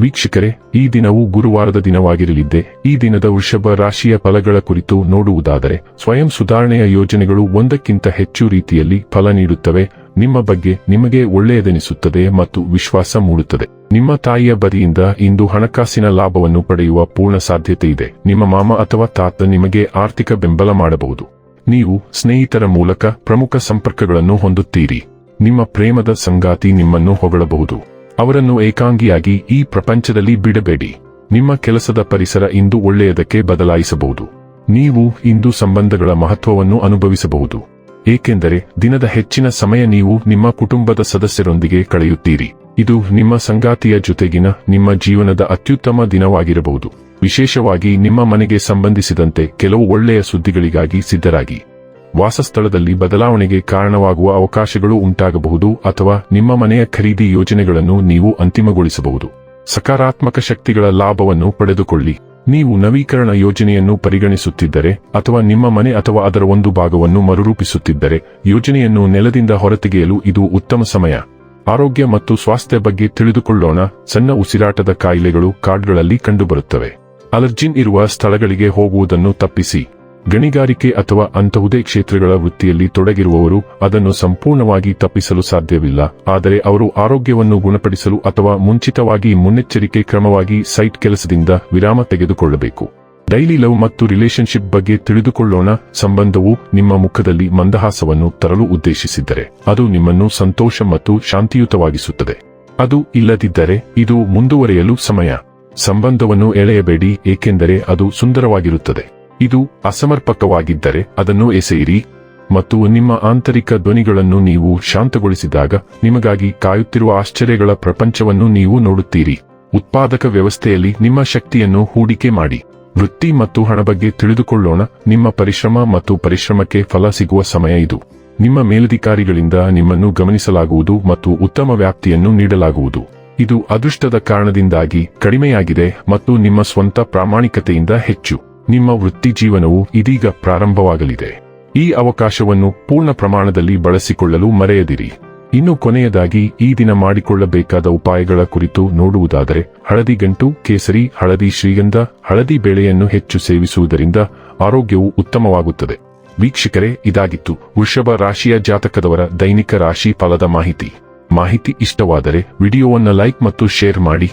ವೀಕ್ಷಕರೇ, ಈ ದಿನವು ಗುರುವಾರದ ದಿನವಾಗಿರಲಿದ್ದೆ, ಈ ದಿನದ ವೃಷಭ ರಾಶಿಯ ಫಲಗಳ ಕುರಿತು ನೋಡುವುದಾದರೆ, ಸ್ವಯಂ ಸುಧಾರಣೆಯ ಯೋಜನೆಗಳು ಒಂದಕ್ಕಿಂತ ಹೆಚ್ಚು ರೀತಿಯಲ್ಲಿ ಫಲ ನೀಡುತ್ತವೆ, ನಿಮ್ಮ ಬಗ್ಗೆ ನಿಮಗೆ ಒಳ್ಳೆಯದೆನಿಸುತ್ತದೆ ಮತ್ತು ವಿಶ್ವಾಸ ಮೂಡುತ್ತದೆ. ನಿಮ್ಮ ತಾಯಿಯ ಬದಿಯಿಂದ ಇಂದು ಹಣಕಾಸಿನ ಲಾಭವನ್ನು ಪಡೆಯುವ ಪೂರ್ಣ ಸಾಧ್ಯತೆ ಇದೆ. ನಿಮ್ಮ ಮಾಮ ಅಥವಾ ತಾತ ನಿಮಗೆ ಆರ್ಥಿಕ ಬೆಂಬಲ ಮಾಡಬಹುದು. ನೀವು ಸ್ನೇಹಿತರ ಮೂಲಕ ಪ್ರಮುಖ ಸಂಪರ್ಕಗಳನ್ನು ಹೊಂದುತ್ತೀರಿ. ನಿಮ್ಮ ಪ್ರೇಮದ ಸಂಗಾತಿ ನಿಮ್ಮನ್ನು ಹೊಗಳಬಹುದು. ಅವರನ್ನು ಏಕಾಂಗಿಯಾಗಿ ಈ ಪ್ರಪಂಚದಲ್ಲಿ ಬಿಡಬೇಡಿ. ನಿಮ್ಮ ಕೆಲಸದ ಪರಿಸರ ಇಂದು ಒಳ್ಳೆಯದಕ್ಕೆ ಬದಲಾಯಿಸಬಹುದು. ನೀವು ಇಂದು ಸಂಬಂಧಗಳ ಮಹತ್ವವನ್ನು ಅನುಭವಿಸಬಹುದು. ಏಕೆಂದರೆ ದಿನದ ಹೆಚ್ಚಿನ ಸಮಯ ನೀವು ನಿಮ್ಮ ಕುಟುಂಬದ ಸದಸ್ಯರೊಂದಿಗೆ ಕಳೆಯುತ್ತೀರಿ. ಇದು ನಿಮ್ಮ ಸಂಗಾತಿಯ ಜೊತೆಗಿನ ನಿಮ್ಮ ಜೀವನದ ಅತ್ಯುತ್ತಮ ದಿನವಾಗಿರಬಹುದು. ವಿಶೇಷವಾಗಿ ನಿಮ್ಮ ಮನೆಗೆ ಸಂಬಂಧಿಸಿದಂತೆ ಕೆಲವು ಒಳ್ಳೆಯ ಸುದ್ದಿಗಳಿಗಾಗಿ ಸಿದ್ಧರಾಗಿ. ವಾಸಸ್ಥಳದಲ್ಲಿ ಬದಲಾವಣೆಗೆ ಕಾರಣವಾಗುವ ಅವಕಾಶಗಳು ಉಂಟಾಗಬಹುದು ಅಥವಾ ನಿಮ್ಮ ಮನೆಯ ಖರೀದಿ ಯೋಜನೆಗಳನ್ನು ನೀವು ಅಂತಿಮಗೊಳಿಸಬಹುದು. ಸಕಾರಾತ್ಮಕ ಶಕ್ತಿಗಳ ಲಾಭವನ್ನು ಪಡೆದುಕೊಳ್ಳಿ. ನೀವು ನವೀಕರಣ ಯೋಜನೆಯನ್ನು ಪರಿಗಣಿಸುತ್ತಿದ್ದರೆ ಅಥವಾ ನಿಮ್ಮ ಮನೆ ಅಥವಾ ಅದರ ಒಂದು ಭಾಗವನ್ನು ಮರುರೂಪಿಸುತ್ತಿದ್ದರೆ ಯೋಜನೆಯನ್ನು ನೆಲದಿಂದ ಹೊರತೆಗೆಯಲು ಇದು ಉತ್ತಮ ಸಮಯ. ಆರೋಗ್ಯ ಮತ್ತು ಸ್ವಾಸ್ಥ್ಯ ಬಗ್ಗೆ ತಿಳಿದುಕೊಳ್ಳೋಣ. ಸಣ್ಣ ಉಸಿರಾಟದ ಕಾಯಿಲೆಗಳು ಕಾರ್ಡ್ಗಳಲ್ಲಿ ಕಂಡುಬರುತ್ತವೆ. ಅಲರ್ಜಿನ್ ಇರುವ ಸ್ಥಳಗಳಿಗೆ ಹೋಗುವುದನ್ನು ತಪ್ಪಿಸಿ. ಗಣಿಗಾರಿಕೆ ಅಥವಾ ಅಂತಹುದೇ ಕ್ಷೇತ್ರಗಳ ವೃತ್ತಿಯಲ್ಲಿ ತೊಡಗಿರುವವರು ಅದನ್ನು ಸಂಪೂರ್ಣವಾಗಿ ತಪ್ಪಿಸಲು ಸಾಧ್ಯವಿಲ್ಲ. ಆದರೆ ಅವರು ಆರೋಗ್ಯವನ್ನು ಗುಣಪಡಿಸಲು ಅಥವಾ ಮುಂಚಿತವಾಗಿ ಮುನ್ನೆಚ್ಚರಿಕೆ ಕ್ರಮವಾಗಿ ಸೈಟ್ ಕೆಲಸದಿಂದ ವಿರಾಮ ತೆಗೆದುಕೊಳ್ಳಬೇಕು. ಡೈಲಿ ಲವ್ ಮತ್ತು ರಿಲೇಶನ್ಶಿಪ್ ಬಗ್ಗೆ ತಿಳಿದುಕೊಳ್ಳೋಣ. ಸಂಬಂಧವು ನಿಮ್ಮ ಮುಖದಲ್ಲಿ ಮಂದಹಾಸವನ್ನು ತರಲು ಉದ್ದೇಶಿಸಿದ್ದರೆ ಅದು ನಿಮ್ಮನ್ನು ಸಂತೋಷ ಮತ್ತು ಶಾಂತಿಯುತವಾಗಿಸುತ್ತದೆ. ಅದು ಇಲ್ಲದಿದ್ದರೆ ಇದು ಮುಂದುವರೆಯಲು ಸಮಯ. ಸಂಬಂಧವನ್ನು ಎಳೆಯಬೇಡಿ, ಏಕೆಂದರೆ ಅದು ಸುಂದರವಾಗಿರುತ್ತದೆ. ಇದು ಅಸಮರ್ಪಕವಾಗಿದ್ದರೆ ಅದನ್ನು ಎಸೆಯಿರಿ. ಮತ್ತು ನಿಮ್ಮ ಆಂತರಿಕ ಧ್ವನಿಗಳನ್ನು ನೀವು ಶಾಂತಗೊಳಿಸಿದಾಗ ನಿಮಗಾಗಿ ಕಾಯುತ್ತಿರುವ ಆಶ್ಚರ್ಯಗಳ ಪ್ರಪಂಚವನ್ನು ನೀವು ನೋಡುತ್ತೀರಿ. ಉತ್ಪಾದಕ ವ್ಯವಸ್ಥೆಯಲ್ಲಿ ನಿಮ್ಮ ಶಕ್ತಿಯನ್ನು ಹೂಡಿಕೆ ಮಾಡಿ. ವೃತ್ತಿ ಮತ್ತು ಹಣ ಬಗ್ಗೆ ತಿಳಿದುಕೊಳ್ಳೋಣ. ನಿಮ್ಮ ಪರಿಶ್ರಮ ಮತ್ತು ಪರಿಶ್ರಮಕ್ಕೆ ಫಲ ಸಿಗುವ ಸಮಯ ಇದು. ನಿಮ್ಮ ಮೇಲಧಿಕಾರಿಗಳಿಂದ ನಿಮ್ಮನ್ನು ಗಮನಿಸಲಾಗುವುದು ಮತ್ತು ಉತ್ತಮ ವ್ಯಾಪ್ತಿಯನ್ನು ನೀಡಲಾಗುವುದು. ಇದು ಅದೃಷ್ಟದ ಕಾರಣದಿಂದಾಗಿ ಕಡಿಮೆಯಾಗಿದೆ ಮತ್ತು ನಿಮ್ಮ ಸ್ವಂತ ಪ್ರಾಮಾಣಿಕತೆಯಿಂದ ಹೆಚ್ಚು. ನಿಮ್ಮ ವೃತ್ತಿ ಜೀವನವು ಇದೀಗ ಪ್ರಾರಂಭವಾಗಲಿದೆ. ಈ ಅವಕಾಶವನ್ನು ಪೂರ್ಣ ಪ್ರಮಾಣದಲ್ಲಿ ಬಳಸಿಕೊಳ್ಳಲು ಮರೆಯದಿರಿ. ಇನ್ನು ಕೊನೆಯದಾಗಿ ಈ ದಿನ ಮಾಡಿಕೊಳ್ಳಬೇಕಾದ ಉಪಾಯಗಳ ಕುರಿತು ನೋಡುವುದಾದರೆ, ಹಳದಿ ಗಂಟು, ಕೇಸರಿ, ಹಳದಿ ಶ್ರೀಗಂಧ, ಹಳದಿ ಬೇಳೆಯನ್ನು ಹೆಚ್ಚು ಸೇವಿಸುವುದರಿಂದ ಆರೋಗ್ಯವು ಉತ್ತಮವಾಗುತ್ತದೆ. ವೀಕ್ಷಕರೇ, ಇದಾಗಿತ್ತು ವೃಷಭ ರಾಶಿಯ ಜಾತಕದವರ ದೈನಿಕ ರಾಶಿ ಫಲದ ಮಾಹಿತಿ. ಮಾಹಿತಿ ಇಷ್ಟವಾದರೆ ವಿಡಿಯೋವನ್ನು ಲೈಕ್ ಮತ್ತು ಶೇರ್ ಮಾಡಿ.